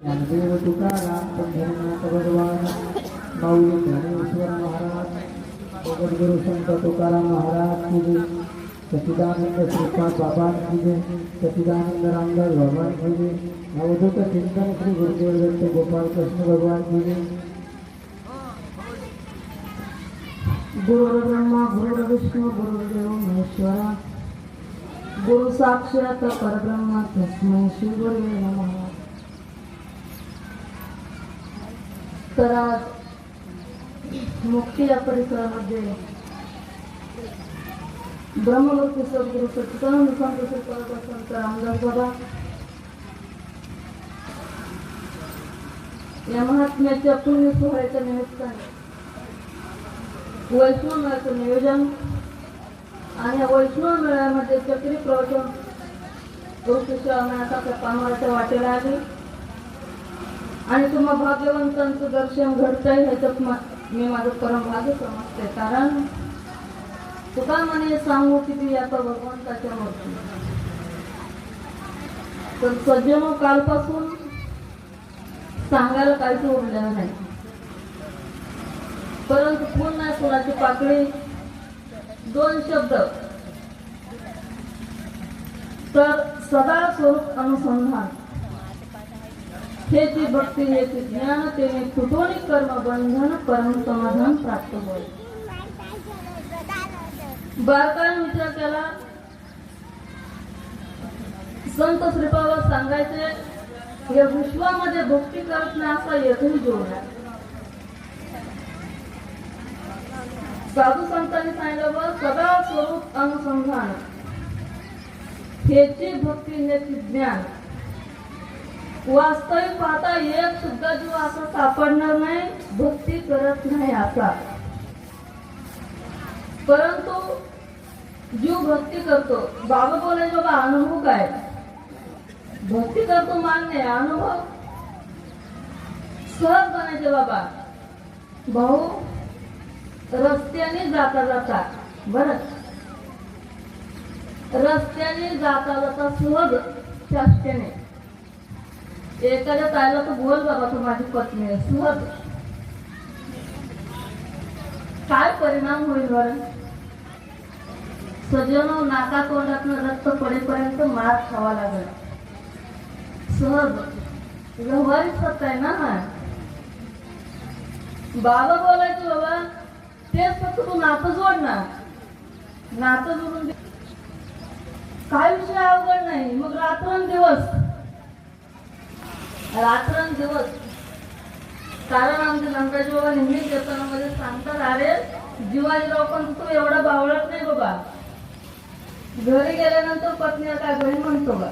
ज्ञानदेव तुकाराम पंढरीनाथ भगवान माऊली ज्ञानेश्वर महाराज जगद्गुरु संत तुकाराम महाराज की जय सच्चिदानंद श्रीपाद बाबा की जय सच्चिदानंद रामदास भगवान की जय नवदूत चिंतन श्री गुरुदेव दत्त गोपाल कृष्ण भगवान की जय गुरु ब्रह्मा गुरु विष्णू गुरुदेव महेश्वरा गुरु साक्षात परब्रह्म तस्मै श्री गुरुवे नमः परिसरात आज मुक्ती या परिसरामध्ये ब्रह्मभक्ती सद्गुरु सच्चिदानंद संत श्रीपाद संत रामदास बाबा या महात्म्याच्या पुण्य सोहळ्याच्या निमित्ताने वैष्णव मेळाचं नियोजन आणि या वैष्णव मेळ्यामध्ये चक्री प्रवचन गुरुकृष्ण मेळाचा पानवाच्या वाटेला आली. आणि तुम्हा भाग्यवंतांचं दर्शन घडतंय ह्याच्यात मी माझं परम भाग्य समजते कारण तुका म्हणे सांगू किती आता भगवंताच्या मूर्ती तर सज्जनो कालपासून सांगायला काहीच उरलेलं नाही. परंतु पुन्हा सोनाची पाकळी. दोन शब्द. तर सदा स्वरूप अनुसंधान. हे ती भक्ती हे ती ज्ञान तेने कुटोनी कर्म बंधन परम समाधान प्राप्त होईल बारकाईने विचार केला संत श्रीपावर सांगायचे या विश्वामध्ये भक्ती करत नाही असा येथून जोड नाही साधू संतांनी सांगितलं बघ सदा स्वरूप अनुसंधान हेची भक्ती हेची ज्ञान वास्तविक पाहता एक सुद्धा जीव असा सापडणार नाही भक्ती करत नाही असा. परंतु जीव भक्ती करतो. बाबा बोलायचे बाबा अनुभव काय? भक्ती करतो मान्य अनुभव सहज बनायचे बाबा भाऊ रस्त्याने जाता जाता बर रस्त्याने जाता जाता सहज शास्त्याने एखाद्या ताईला तर बोल बाबा तू माझी पत्नी आहे. सहज काय परिणाम होईल बरं? सजन नाका तोंडातनं रक्त पडेपर्यंत मार खावा लागला. सहज. व्यवहारिक सत्य आहे ना हा बाबा बोलायचे बाबा तेच फक्त तू नातं जोड ना नातं जोडून दे. काय विषय अवघड नाही. मग रात्रंदिवस रात्रंदिवस कारण आमचे नंदाजी बाबा नेहमी कीर्तनामध्ये सांगतात अरे जीवाजीराव पण तू एवढा बावळत नाही बाबा. घरी गेल्यानंतर पत्नी काय घरी म्हणतो का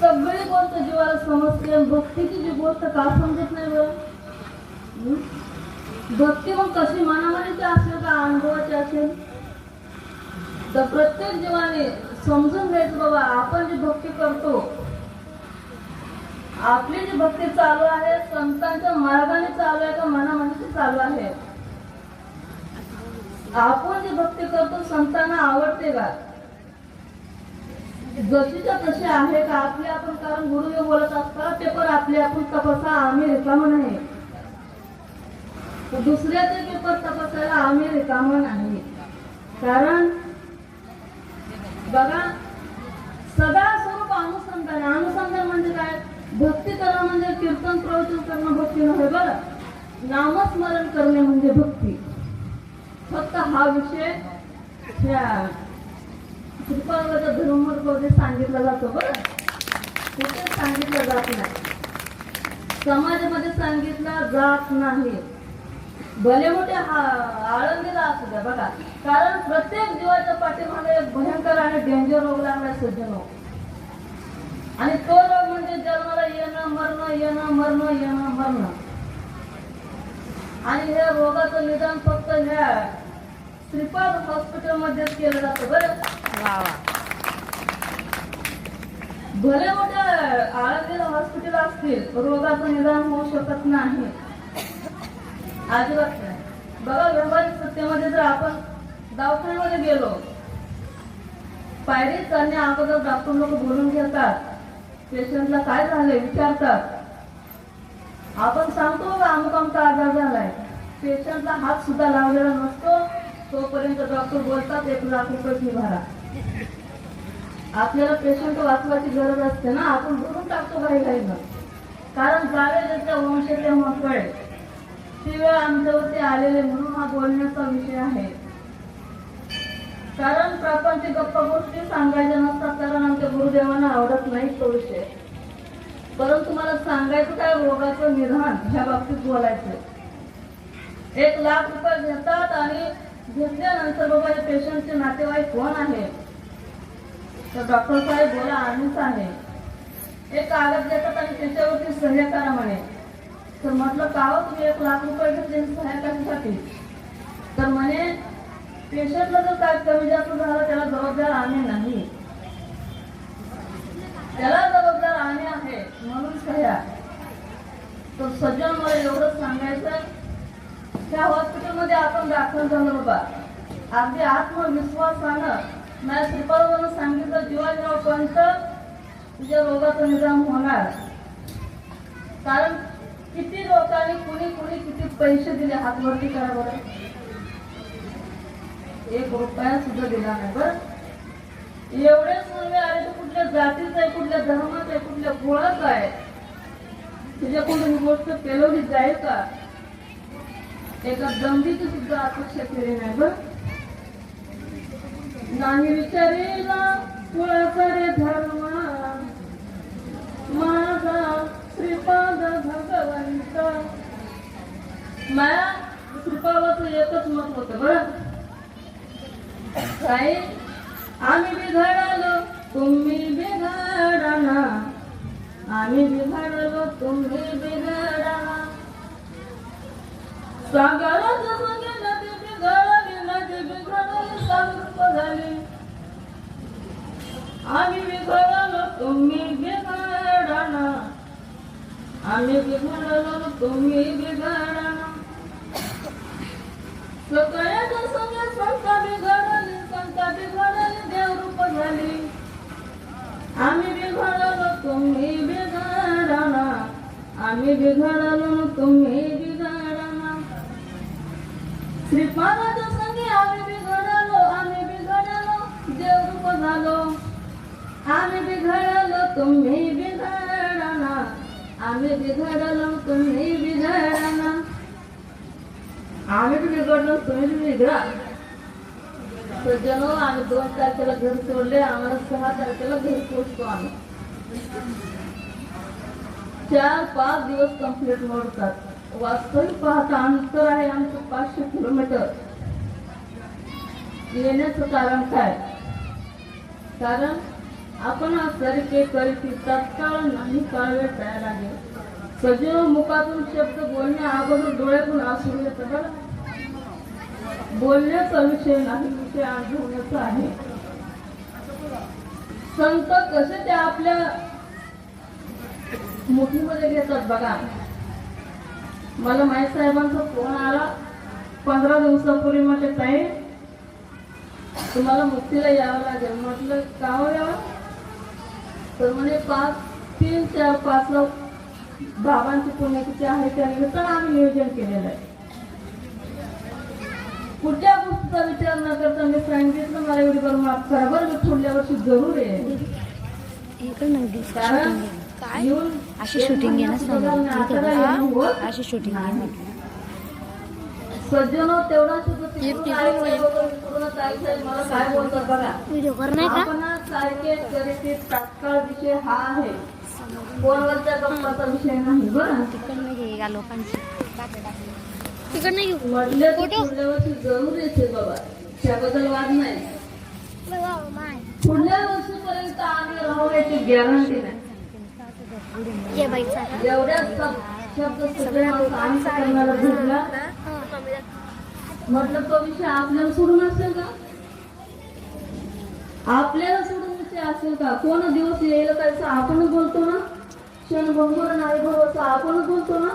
सगळी गोष्ट जीवाला समजते भक्तीची जी गोष्ट का समजत नाही बरं? भक्ती मग कशी मनामध्ये असेल का अनुभवाची असेल? तर प्रत्येक जीवाने समजून घ्यायचं बाबा आपण जी भक्ती करतो आपली जी भक्ती चालू आहे संतांच्या मार्गाने चालू आहे का मनामध्येची चालू आहे? आपण जी भक्ती करतो संतांना आवडते का? जशीच्या तशी आहे का आपले आपण कारण गुरुदेव बोलत असतात ते पण आपले आपण तपासा आम्ही रिकाम नाही. दुसऱ्याचे पेपर तपासायला आम्ही रिकाम नाही. कारण बघा सदा स्वरूप अनुसंधान. अनुसंधान म्हणजे काय? भक्ती करणं म्हणजे कीर्तन प्रवचन करणं भक्ती नव्हे बरं? नामस्मरण करणे म्हणजे भक्ती. फक्त हा विषय ह्या कृपाच्या धर्ममध्ये सांगितला जातो बरं? कुठे सांगितलं जात नाही. समाजामध्ये सांगितलं जात नाही. भले मोठे हा- आळंदीला असू द्या बघा. कारण प्रत्येक जीवाच्या पाठीमागे एक भयंकर आणि डेंजर रोग लागलाय सज्जनो. आणि तो रोग म्हणजे जन्माला येणं मरणं येणं मरणं येणं मरणं. आणि ह्या रोगाचं निदान फक्त ह्या श्रीपाद हॉस्पिटल मध्येच केलं जातं बरं भले मोठ्या आळंदीला हॉस्पिटल असतील रोगाचं निदान होऊ शकत नाही. अजिबात नाही. बघा व्यवहारिक सत्तेमध्ये जर आपण दवाखान्यामध्ये गेलो पायरी चालण्या अगोदर डॉक्टर लोक बोलून घेतात. पेशंटला काय झालंय विचारतात. आपण सांगतो का अमुक आमचा आजार झालाय. पेशंटला हात सुद्धा लावलेला नसतो. तोपर्यंत डॉक्टर बोलतात एक लाख रुपये फी भरा. आपल्याला पेशंट वाचवायची गरज असते ना. आपण भरून टाकतो काही काही कारण जावे जावेच्या वंशाचे मोकळे ती वेळ आमच्यावरती आलेले म्हणून हा बोलण्याचा विषय आहे. कारण प्रापंचिक गप्पा गोष्टी सांगायच्या नसतात कारण आमच्या गुरुदेवांना आवडत नाही तो विषय परंतु मला सांगायचं काय रोगाचं निधान ह्या बाबतीत बोलायचं. एक लाख रुपये घेतात आणि घेतल्यानंतर बाबा या पेशंटचे नातेवाईक कोण आहे? तर डॉक्टर साहेब बोला आम्हीच आहे. एक कागद देतात आणि त्याच्यावरती सह्या करा म्हणे. तर म्हटलं का हो तुम्ही एक लाख रुपये घेतले सह्या कशासाठी तर म्हणे पेशंटला जर काय कमी जास्त झालं त्याला जबाबदार आम्ही नाही. त्याला जबाबदार आम्ही आहे म्हणून सह्या. तर सज्जन मला एवढंच सांगायचं त्या हॉस्पिटलमध्ये आपण दाखल झालो बाबा. अगदी आत्मविश्वासानं मला श्रीपादवानं सांगितलं जीवाजीराव पंत तुझ्या रोगाचं निदान होणार. कारण किती लोकांनी कुणी कुणी किती पैसे दिले हातवरती करा बरं एक रुपया सुद्धा दिला नाही बरं. एवढेच सुर्वे आले तर कुठल्या जातीचं आहे कुठल्या धर्माचं आहे कुठल्या कुळाचं आहे? तुझ्याकडून गोष्ट केलवली जाईल का? एका दंडीची सुद्धा अपेक्षा केली नाही बर. नाही विचारेला कुळाचा रे धर्म माझा श्रीपाद भगवंत माया श्रीपादाचं एकच मत होतं बरं. काय आम्ही बिघडलो तुम्ही बिघडा आम्ही बिघडलो तुम्ही बिघडा सागर सगळे नदी बिघडली नदी बिघडली सागरूप झाली. आम्ही बिघडलो तुम्ही बिघडा आम्ही बिघडलो तुम्ही बिघड झालो आम्ही बिघडलो तुम्ही बिघडा आम्ही बिघडलो तुम्ही बिघडा ना आम्ही बिघडलो तुम्ही बिघडा सज्जनो आम्ही दोन तारखेला घर सोडले आम्हाला सहा तारखेला घर पोचतो आम्ही. चार पाच दिवस कंप्लीट मोडतात. वास्तविक पाहता अंतर आहे आमचं पाचशे किलोमीटर. येण्याचं कारण काय? कारण आपण सारखे करीत तत्काळ नाही कळवे तयार आहे. सजीव मुखातून शब्द बोलण्या अगोदर डोळ्यातून आसरू येतं बरं. बोलण्याचा विषय नाही विषय अनुभवण्याचा आहे. संत कसे ते आपल्या मुठीमध्ये घेतात बघा. मला माहीत साहेबांचा फोन आला. पंधरा दिवसापूर्वी माझ्या ताई तुम्हाला मुक्तीला यावं लागेल. म्हटलं का हो यावं? तर म्हणे पाच तीन चार पाच ला बाबांची पुण्यतिथी आहे त्या निमित्तानं आम्ही नियोजन केलेलं आहे. कुठल्या गोष्टीचा विचार न करता मी सांगितलं मला एवढी बरं माफ करा. बरं मी पुढल्या वर्षी जरूर आहे कारण काय येऊन अशी शूटिंग आहे ना अशी शूटिंग म्हटलं सज्जनो तेवढा सुद्धा तिकडून आईसाहेब वगैरे तिकडूनच आईसाहेब मला काय बोलतात बघा. व्हिडिओ सारखे करीत तात्काळ विषय हा आहे. फोनवरच्या गप्पाचा विषय नाही बरं? तिकडनं लोकांची. तिकडनं घेऊ. म्हटलं की फोटो? पुढल्या वर्षी जरूर येते बाबा. त्याबद्दल वाद नाही. पुढल्या वर्षीपर्यंत आम्ही राहू याची गॅरंटी नाही. जेवढ्या शब्द सगळे आम्ही म्हटलं तो विषय आपल्याला सोडून असेल का? आपल्याला सोडून विषय असेल का? कोण दिवस येईल काय आपण बोलतो ना? क्षण भंगूर नाही भरोसा आपण बोलतो ना?